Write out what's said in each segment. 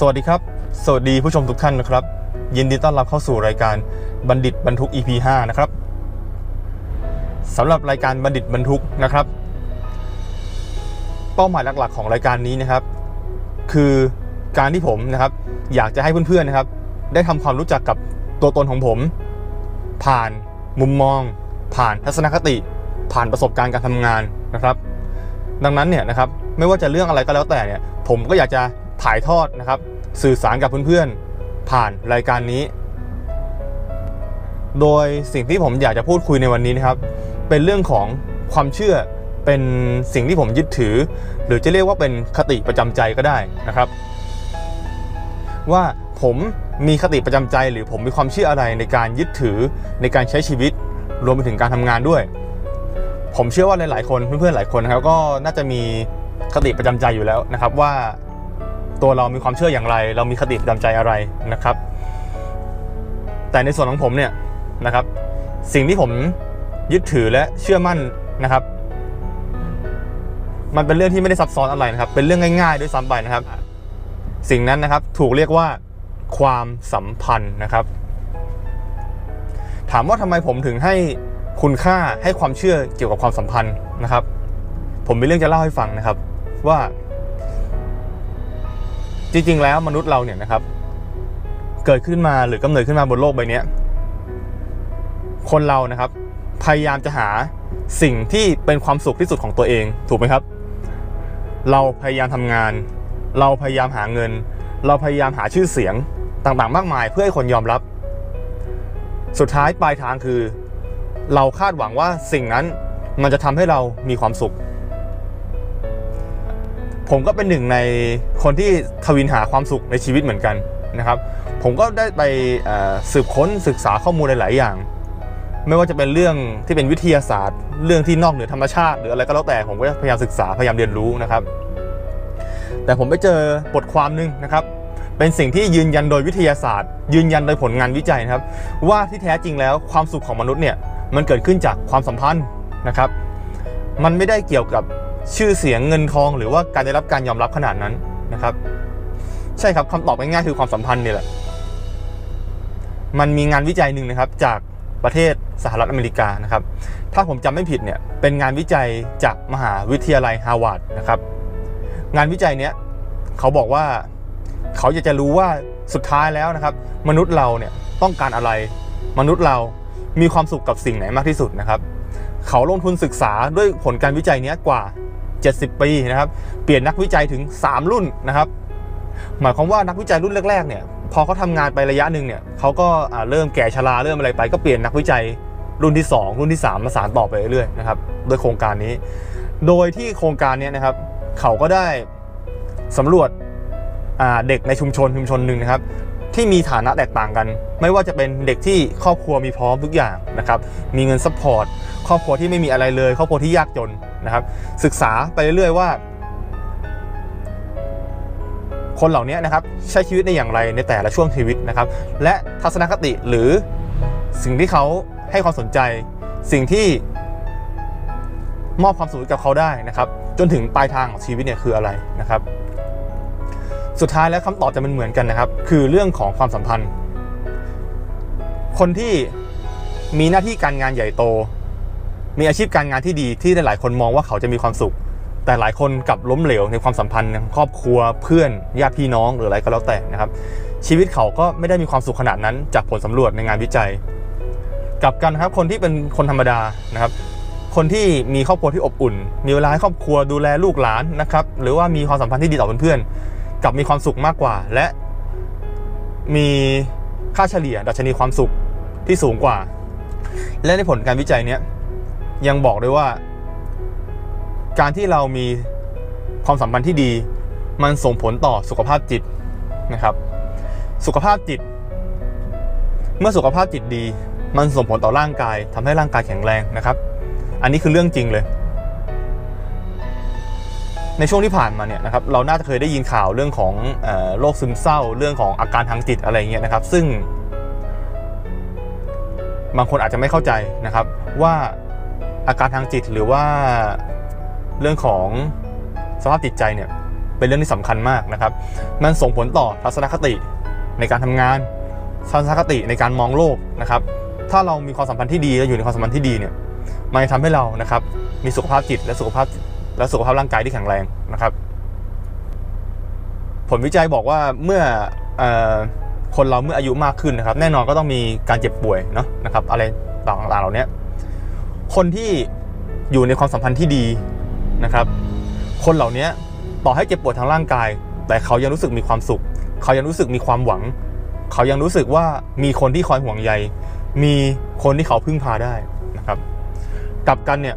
สวัสดีครับ สวัสดีผู้ชมทุกท่านนะครับ ยินดีต้อนรับเข้าสู่รายการบัณฑิตบรรทุก EP 5นะครับสำหรับรายการบัณฑิตบรรทุกนะครับ เป้าหมายหลักๆ ของรายการนี้นะครับ คือการที่ผมนะครับ อยากจะให้เพื่อนๆนะครับ ได้ทำความรู้จักกับตัวตนของผม ผ่านมุมมอง ผ่านทัศนคติ ผ่านประสบการณ์การทำงานนะครับ ดังนั้นเนี่ยนะครับไม่ว่าจะเรื่องอะไรก็แล้วแต่เนี่ย ผมก็อยากจะ ถ่ายทอดนะครับ สื่อสารกับเพื่อนๆ ผ่านรายการนี้ โดยสิ่งที่ผมอยากจะพูดคุยในวันนี้นะครับ เป็นเรื่องของความเชื่อเป็นสิ่งที่ผมยึดถือ หรือจะเรียกว่าเป็นคติประจำใจก็ได้นะครับ ว่าผมมีคติประจำใจหรือผมมีความเชื่ออะไรในการยึดถือในการใช้ชีวิต รวมไปถึงการทำงานด้วย ผมเชื่อว่าหลายๆคนเพื่อนๆหลายคนนะครับก็น่าจะมีคติประจำใจอยู่แล้วนะครับว่า ตัวเรามีความเชื่ออย่างไร เรามีคติประจำใจอะไรนะครับ แต่ในส่วนของผมเนี่ยนะครับ สิ่งที่ผมยึดถือและเชื่อมั่นนะครับ มันเป็นเรื่องที่ไม่ได้ซับซ้อนอะไรนะครับ เป็นเรื่องง่าย ๆ ด้วยซ้ำไปนะครับ สิ่งนั้นนะครับถูกเรียกว่าความสัมพันธ์นะครับ ถามว่าทำไมผมถึงให้คุณค่าให้ความเชื่อเกี่ยวกับความสัมพันธ์นะครับ ผมมีเรื่องจะเล่าให้ฟังนะครับ ว่า จริง ๆ แล้วมนุษย์เราเนี่ยนะครับ เกิดขึ้นมาหรือกำเนิดขึ้นมาบนโลกใบนี้คนเรานะครับ พยายามจะหาสิ่งที่เป็นความสุขที่สุดของตัวเอง ถูกไหมครับ เราพยายามทำงาน เราพยายามหาเงิน เราพยายามหาชื่อเสียงต่างๆ มากมายเพื่อให้คนยอมรับ สุดท้ายปลายทางคือ เราคาดหวังว่าสิ่งนั้นมันจะทำให้เรามีความสุข ผมก็เป็นหนึ่งในคนที่ทวินหาความสุขในชีวิตเหมือนกันนะครับผมก็ได้ไปสืบค้นศึกษาข้อมูลหลาย ๆ อย่าง ไม่ว่าจะเป็นเรื่องที่เป็นวิทยาศาสตร์ เรื่องที่นอกเหนือธรรมชาติหรืออะไรก็แล้วแต่ผมก็พยายามศึกษาพยายามเรียนรู้นะครับ แต่ผมไปเจอบทความหนึ่งนะครับ เป็นสิ่งที่ยืนยันโดยวิทยาศาสตร์ ยืนยันโดยผลงานวิจัยนะครับ ว่าที่แท้จริงแล้วความสุขของมนุษย์เนี่ยมันเกิดขึ้นจากความสัมพันธ์นะครับ มันไม่ได้เกี่ยวกับ ชื่อเสียงเงินทอง หรือว่าการได้รับการยอมรับขนาดนั้นนะครับ ใช่ครับคำตอบง่ายๆคือความสัมพันธ์นี่แหละ มันมีงานวิจัยหนึ่งนะครับ จากประเทศสหรัฐอเมริกานะครับ ถ้าผมจำไม่ผิดเนี่ยเป็นงานวิจัยจากมหาวิทยาลัยฮาร์วาร์ดนะครับ งานวิจัยเนี้ยเขาบอกว่าเขาอยากจะรู้ว่าสุดท้ายแล้วนะครับ มนุษย์เราเนี่ยต้องการอะไร มนุษย์เรามีความสุขกับสิ่งไหนมากที่สุดนะครับ เขาลงทุนศึกษาด้วยผลการวิจัยเนี้ยกว่า 70 ปีนะครับ เปลี่ยนนักวิจัยถึง 3 รุ่นนะครับ หมายความว่านักวิจัยรุ่นแรกๆเนี่ยพอเขาทำงานไประยะหนึ่งเนี่ยเขาก็เริ่มแก่ชราเริ่มอะไรไป ก็เปลี่ยนนักวิจัยรุ่นที่ 2 รุ่นที่ 3 มาสานต่อไปเรื่อยๆนะครับโดยโครงการนี้ โดยที่โครงการนี้นะครับ เขาก็ได้สำรวจเด็กในชุมชนชุมชนหนึ่งนะครับ ที่มีฐานะแตกต่างกัน ไม่ว่าจะเป็นเด็กที่ครอบครัวมีพร้อมทุกอย่างนะครับ มีเงินซัพพอร์ตครอบครัวที่ไม่มีอะไรเลย ครอบครัวที่ยากจน นะครับ ศึกษาไปเรื่อยๆว่า คนเหล่านี้นะครับใช้ชีวิตในอย่างไรในแต่ละช่วงชีวิตนะครับ และทัศนคติหรือสิ่งที่เขาให้ความสนใจ สิ่งที่มอบความสุขให้กับเขาได้นะครับ จนถึงปลายทางของชีวิตเนี่ยคืออะไรนะครับ สุดท้ายแล้วคำตอบจะมันเหมือนกันนะครับ คือเรื่องของความสัมพันธ์ คนที่มีหน้าที่การงานใหญ่โต มีอาชีพการงานที่ดีที่หลายๆคนมองว่าเขาจะมีความสุข แต่หลายคนกลับล้มเหลวในความสัมพันธ์ครอบครัวเพื่อนญาติพี่น้องหรืออะไรก็แล้วแต่นะครับ ชีวิตเขาก็ไม่ได้มีความสุขขนาดนั้นจากผลสำรวจในงานวิจัยกลับกันครับคนที่เป็นคนธรรมดานะครับ คนที่มีครอบครัวที่อบอุ่น มีเวลาให้ครอบครัวดูแลลูกหลานนะครับ หรือว่ามีความสัมพันธ์ที่ดีต่อเพื่อนๆกลับมีความสุขมากกว่า และมีค่าเฉลี่ยดัชนีความสุขที่สูงกว่า และในผลการวิจัยเนี้ย ยังบอกด้วยว่า การที่เรามีความสัมพันธ์ที่ดี มันส่งผลต่อสุขภาพจิตนะครับ สุขภาพจิต เมื่อสุขภาพจิตดี มันส่งผลต่อร่างกายทำให้ร่างกายแข็งแรงนะครับ อันนี้คือเรื่องจริงเลย ในช่วงที่ผ่านมาเนี่ยนะครับ เราน่าจะเคยได้ยินข่าวเรื่องของโรคซึมเศร้า เรื่องของอาการทางจิตอะไรเงี้ยนะครับ ซึ่ง บางคนอาจจะไม่เข้าใจนะครับว่า อาการทางจิตหรือว่าเรื่องของสภาพจิตใจเนี่ยเป็นเรื่องที่สำคัญมากนะครับ มันส่งผลต่อทัศนคติในการทำงาน ทัศนคติในการมองโลกนะครับ ถ้าเรามีความสัมพันธ์ที่ดีและอยู่ในความสัมพันธ์ที่ดีเนี่ย มันจะทำให้เรานะครับ มีสุขภาพจิตและสุขภาพและสุขภาพร่างกายที่แข็งแรงนะครับ ผลวิจัยบอกว่าเมื่อเออคนเราเมื่ออายุมากขึ้นนะครับ แน่นอนก็ต้องมีการเจ็บป่วยเนาะนะครับ อะไรต่างๆเหล่านี้ คนที่อยู่ในความสัมพันธ์ที่ดีนะครับ คนเหล่านี้ต่อให้เจ็บปวดทางร่างกาย แต่เขายังรู้สึกมีความสุข เขายังรู้สึกมีความหวัง เขายังรู้สึกว่ามีคนที่คอยห่วงใย มีคนที่เขาพึ่งพาได้นะครับกลับกันเนี่ย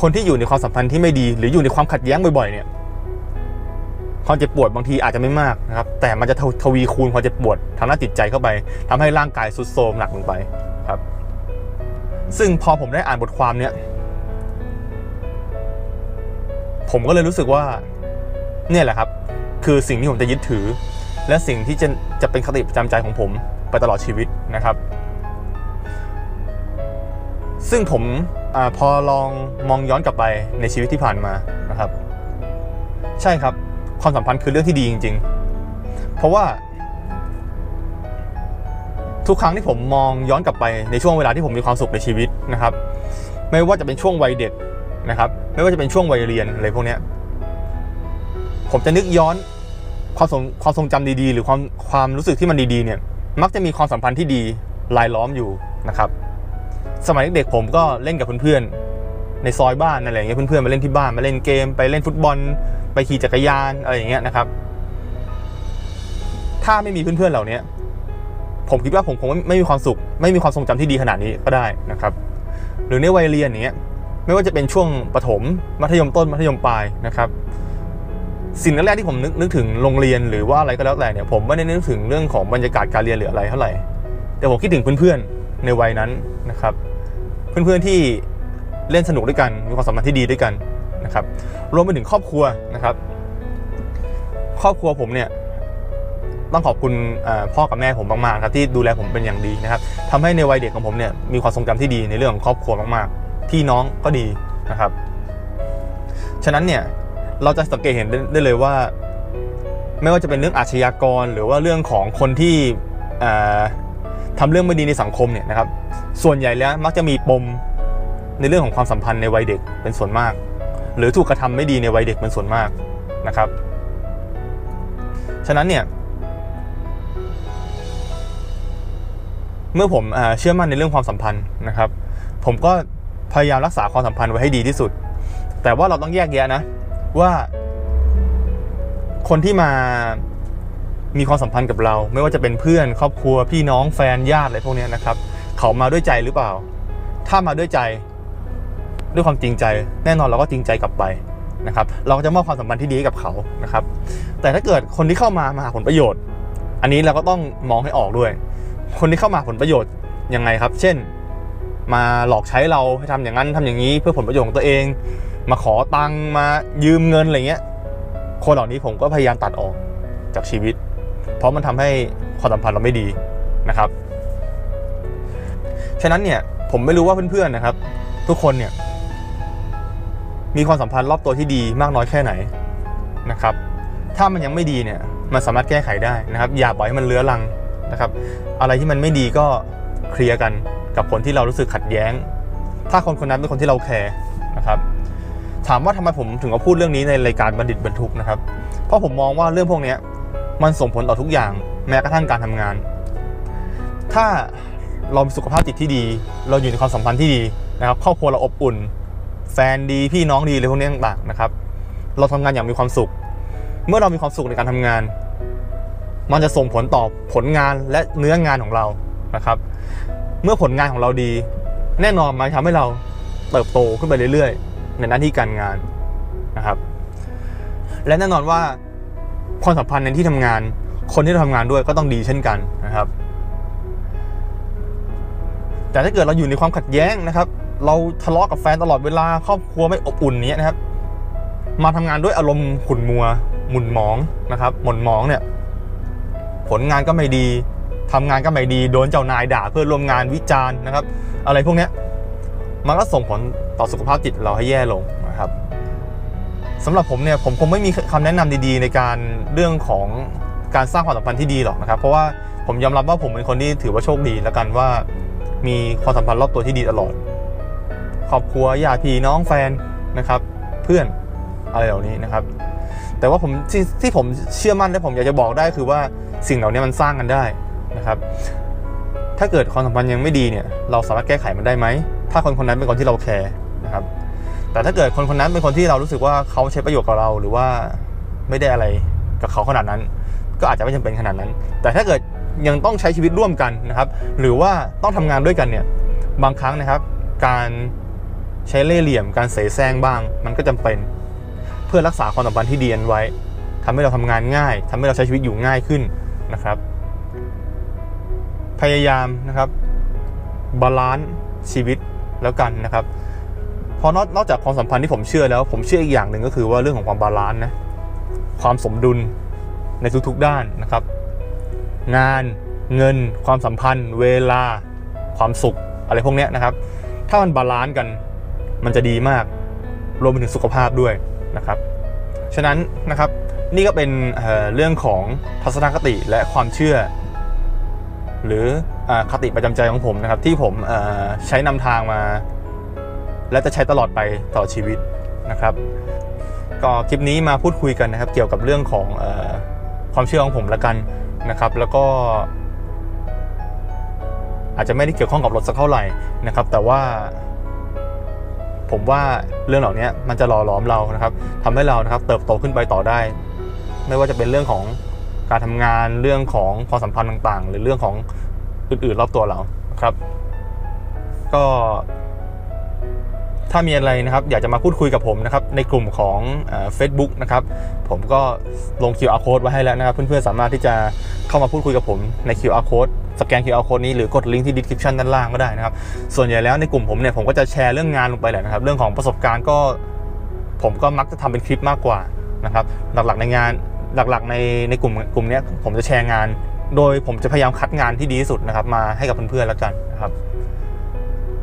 คนที่อยู่ในความสัมพันธ์ที่ไม่ดี หรืออยู่ในความขัดแย้งบ่อยๆเนี่ยความเจ็บปวดบางทีอาจจะไม่มากนะครับแต่มันจะทวีคูณความเจ็บปวดทางด้านจิตใจเข้าไปทำให้ร่างกายทรุดโทรมหนักลงไปครับ ซึ่งพอผมได้อ่านบทความเนี้ยผมก็เลยรู้สึกว่า เนี่ยแหละครับ คือสิ่งที่ผมจะยึดถือ และสิ่งที่จะจะเป็นคติประจำใจของผมไปตลอดชีวิตนะครับ ซึ่งผมอพอลองมองย้อนกลับไปในชีวิตที่ผ่านมานะครับ ใช่ครับ ความสัมพันธ์คือเรื่องที่ดีจริง ๆ เพราะว่า ทุกครั้งที่ผมมองย้อนกลับไปในช่วงเวลาที่ผมมีความสุขในชีวิตนะครับ ไม่ว่าจะเป็นช่วงวัยเด็กนะครับ ไม่ว่าจะเป็นช่วงวัยเรียนอะไรพวกนี้ผมจะนึกย้อนความทรงความทรงจำดีๆ หรือความความรู้สึกที่มันดีๆเนี่ยมักจะมีความสัมพันธ์ที่ดีรายล้อมอยู่นะครับ สมัยเด็กๆผมก็เล่นกับเพื่อนๆในซอยบ้านอะไรอย่างเงี้ยเพื่อนๆมาเล่นที่บ้านมาเล่นเกม ไปเล่นฟุตบอล ไปขี่จักรยานอะไรอย่างเงี้ยนะครับ ถ้าไม่มีเพื่อนๆเหล่านี้ ผมคิดว่าผมคงไม่ไม่มีความสุข ไม่มีความทรงจำที่ดีขนาดนี้ก็ได้นะครับ หรือในวัยเรียนอย่างเงี้ยไม่ว่าจะเป็นช่วงประถม มัธยมต้น มัธยมปลายนะครับสิ่งแรกที่ผมนึกนึกถึงโรงเรียนหรือว่าอะไรก็แล้วแต่เนี่ยผมไม่ได้นึกถึงเรื่องของบรรยากาศการเรียนหรืออะไรเท่าไหร่ แต่ผมคิดถึงเพื่อนๆในวัยนั้นนะครับ เพื่อนๆที่เล่นสนุกด้วยกันมีความสัมพันธ์ที่ดีด้วยกันนะครับ รวมไปถึงครอบครัวนะครับ ครอบครัวผมเนี่ย ต้องขอบคุณพ่อกับแม่ผมมากๆครับที่ดูแลผมเป็นอย่างดีนะครับทำให้ในวัยเด็กของผมเนี่ยมีความทรงจำที่ดีในเรื่องของครอบครัวมากๆพี่น้องก็ดีนะครับ ฉะนั้นเนี่ยเราจะสังเกตเห็นได้เลยว่า ไม่ว่าจะเป็นเรื่องอาชญากร หรือว่าเรื่องของคนที่เอ่อทำเรื่องไม่ดีในสังคมเนี่ยนะครับ ส่วนใหญ่แล้วมักจะมีปมในเรื่องของความสัมพันธ์ในวัยเด็กเป็นส่วนมาก หรือถูกกระทำไม่ดีในวัยเด็กเป็นส่วนมากนะครับ ฉะนั้นเนี่ย เมื่อผมเชื่อมั่นในเรื่องความสัมพันธ์นะครับ ผมก็พยายามรักษาความสัมพันธ์ไว้ให้ดีที่สุด แต่ว่าเราต้องแยกแยะนะ ว่า คนที่มามีความสัมพันธ์กับเรา ไม่ว่าจะเป็นเพื่อนครอบครัวพี่น้องแฟนญาติอะไรพวกนี้นะครับ เขามาด้วยใจหรือเปล่า ถ้ามาด้วยใจด้วยความจริงใจ แน่นอนเราก็จริงใจกลับไปนะครับ เราก็จะมอบความสัมพันธ์ที่ดีให้กับเขานะครับ แต่ถ้าเกิดคนที่เข้ามามาหาผลประโยชน์ อันนี้เราก็ต้องมองให้ออกด้วย คนที่เข้ามาผลประโยชน์ยังไงครับ เช่น มาหลอกใช้เราให้ทำอย่างนั้นทำอย่างนี้เพื่อผลประโยชน์ของตัวเอง มาขอตังค์มายืมเงินอะไรเงี้ย คนเหล่านี้ผมก็พยายามตัดออกจากชีวิต เพราะมันทำให้ความสัมพันธ์เราไม่ดีนะครับ ฉะนั้นเนี่ยผมไม่รู้ว่าเพื่อนๆนะครับ ทุกคนเนี่ยมีความสัมพันธ์รอบตัวที่ดีมากน้อยแค่ไหนนะครับ ถ้ามันยังไม่ดีเนี่ย มันสามารถแก้ไขได้นะครับ อย่าปล่อยให้มันเลื้อรัง นะครับ อะไรที่มันไม่ดีก็เคลียร์กันกับคนที่เรารู้สึกขัดแย้ง ถ้าคนคนนั้นเป็นคนที่เราแคร์นะครับถามว่าทำไมผมถึงมาพูดเรื่องนี้ในรายการบัณฑิตบรรทุกนะครับ เพราะผมมองว่าเรื่องพวกนี้มันส่งผลต่อทุกอย่างแม้กระทั่งการทำงาน ถ้าเรามีสุขภาพจิตที่ดี เราอยู่ในความสัมพันธ์ที่ดีนะครับครอบครัวเราอบอุ่น แฟนดีพี่น้องดีอะไรพวกนี้ต่างๆนะครับ เราทำงานอย่างมีความสุข เมื่อเรามีความสุขในการทำงาน มันจะส่งผลต่อผลงานและเนื้องานของเรานะครับ เมื่อผลงานของเราดี แน่นอนมันทำให้เราเติบโตขึ้นไปเรื่อยๆ ในหน้าที่การงานนะครับ และแน่นอนว่าความสัมพันธ์ในที่ทำงาน คนที่เราทำงานด้วยก็ต้องดีเช่นกันนะครับ แต่ถ้าเกิดเราอยู่ในความขัดแย้งนะครับ เราทะเลาะกับแฟนตลอดเวลาครอบครัวไม่อบอุ่นเนี้ยนะครับ มาทำงานด้วยอารมณ์ขุ่นมัว หมุนหมองนะครับ หม่นหมองเนี่ย ผลงานก็ไม่ดีทำงานก็ไม่ดี โดนเจ้านายด่าเพื่อนร่วมงานวิจารณ์นะครับ อะไรพวกเนี้ยมันก็ส่งผลต่อสุขภาพจิตเราให้แย่ลงนะครับสำหรับผมเนี่ยผมคงไม่มีคำแนะนำดีๆ ในการเรื่องของการสร้างความสัมพันธ์ที่ดีหรอกนะครับ เพราะว่าผมยอมรับว่าผมเป็นคนที่ถือว่าโชคดีแล้วกันว่ามีความสัมพันธ์รอบตัวที่ดีตลอด ครอบครัวญาติพี่น้องแฟนนะครับ เพื่อนอะไรเหล่านี้นะครับ แต่ว่าผมที่ที่ผมเชื่อมั่นและผมอยากจะบอกได้คือว่า สิ่งเหล่านี้มันสร้างกันได้นะครับ ถ้าเกิดความสัมพันธ์ยังไม่ดีเนี่ยเราสามารถแก้ไขมันได้ไหม ถ้าคนคนนั้นเป็นคนที่เราแคร์นะครับ แต่ถ้าเกิดคนคนนั้นเป็นคนที่เรารู้สึกว่าเขาใช้ประโยชน์กับเราหรือว่าไม่ได้อะไรกับเขาขนาดนั้น ก็อาจจะไม่จำเป็นขนาดนั้น แต่ถ้าเกิดยังต้องใช้ชีวิตร่วมกันนะครับ หรือว่าต้องทำงานด้วยกันเนี่ยบางครั้งนะครับ การใช้เล่ห์เหลี่ยมการเสแสร้งบ้าง มันก็จำเป็น เพื่อรักษาความสัมพันธ์ที่ดีันไว้ทำให้เราทำงานง่ายทำให้เราใช้ชีวิตอยู่ง่ายขึ้น นะครับ พยายามนะครับบาลานซ์ชีวิตแล้วกันนะครับพราะนอกนอกจากความสัมพันธ์ที่ผมเชื่อแล้ว ผมเชื่ออีกอย่างหนึ่งก็คือว่าเรื่องของความบาลานซ์นะความสมดุลในทุกๆด้านนะครับ งานเงิน ความสัมพันธ์ เวลา ความสุขอะไรพวกนี้นะครับ ถ้ามันบาลานซ์กันมันจะดีมากรวมไปถึงสุขภาพด้วยนะครับ ฉะนั้นนะครับ นี่ก็เป็นเเรื่องของทัศนคติและความเชื่อ หรืออคติประจำใจของผมนะครับ ที่ผมใช้นำทางมา และจะใช้ตลอดไปต่อชีวิตนะครับ ก็คลิปนี้มาพูดคุยกันนะครับ เกี่ยวกับเรื่องของอความเชื่อของผมละกันนะครับ แล้วก็ อาจจะไม่ได้เกี่ยวข้องกับรถสักเท่าไหร่นะครับ แต่ว่าผมว่าเรื่องเหล่านี้มันจะหล่อหลอมเรานะครับทำให้เรานะครับ เติบโตขึ้นไปต่อได้ ไม่ว่าจะเป็นเรื่องของการทำงานเรื่องของความสัมพันธ์ต่างๆ หรือเรื่องของอื่นๆรอบตัวเราครับ ก็ ถ้ามีอะไรนะครับ อยากจะมาพูดคุยกับผมนะครับ ในกลุ่มของเฟซบุ๊กนะครับ ผมก็ลง QR code ไว้ให้แล้วนะครับ เพื่อนๆสามารถที่จะเข้ามาพูดคุยกับผมใน QR code สแกน QR code นี้หรือกดลิงก์ที่ description ด้านล่างก็ได้นะครับ ส่วนใหญ่แล้วในกลุ่มผมเนี่ยผมก็จะแชร์เรื่องงานลงไปแหละนะครับ เรื่องของประสบการณ์ก็ ผมก็มักจะทำเป็นคลิปมากกว่านะครับ หลักๆในงาน หลักๆ ในในกลุ่มกลุ่มนี้ผมจะแชร์งาน โดยผมจะพยายามคัดงานที่ดีที่สุดนะครับมาให้กับเพื่อนๆแล้วกันนะครับ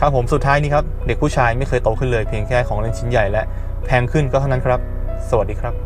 ครับผมสุดท้ายนี้ครับ เด็กผู้ชายไม่เคยโตขึ้นเลยเพียงแค่ของเล่นชิ้นใหญ่และแพงขึ้นก็เท่านั้นครับ สวัสดีครับ